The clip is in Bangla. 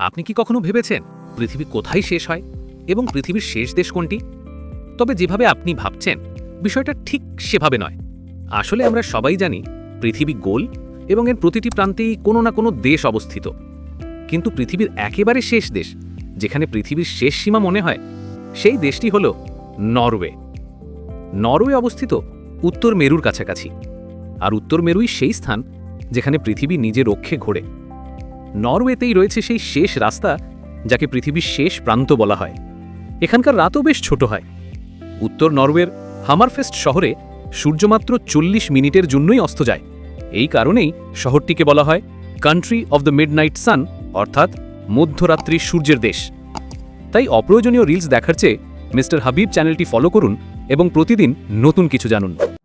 আপনি কি কখনো ভেবেছেন পৃথিবী কোথায় শেষ হয় এবং পৃথিবীর শেষ দেশ কোনটি? তবে যেভাবে আপনি ভাবছেন, বিষয়টা ঠিক সেভাবে নয়। আসলে আমরা সবাই জানি পৃথিবী গোল এবং এর প্রতিটি প্রান্তেই কোনো না কোনো দেশ অবস্থিত। কিন্তু পৃথিবীর একেবারে শেষ দেশ, যেখানে পৃথিবীর শেষ সীমা মনে হয়, সেই দেশটি হল নরওয়ে। নরওয়ে অবস্থিত উত্তর মেরুর কাছাকাছি। আর উত্তর মেরুই সেই স্থান যেখানে পৃথিবী নিজের রক্ষে ঘোরে। নরওয়েতেই রয়েছে সেই শেষ রাস্তা যাকে পৃথিবীর শেষ প্রান্ত বলা হয়। এখানকার রাতও বেশ ছোট হয়। উত্তর নরওয়ের হামারফেস্ট শহরে সূর্যমাত্র চল্লিশ মিনিটের জন্যই অস্ত যায়। এই কারণেই শহরটিকে বলা হয় country of the midnight sun অর্থাৎ মধ্যরাত্রি সূর্যের দেশ। তাই অপ্রয়োজনীয় রিলস দেখার চেয়ে মিস্টার হাবিব চ্যানেলটি ফলো করুন এবং প্রতিদিন নতুন কিছু জানুন।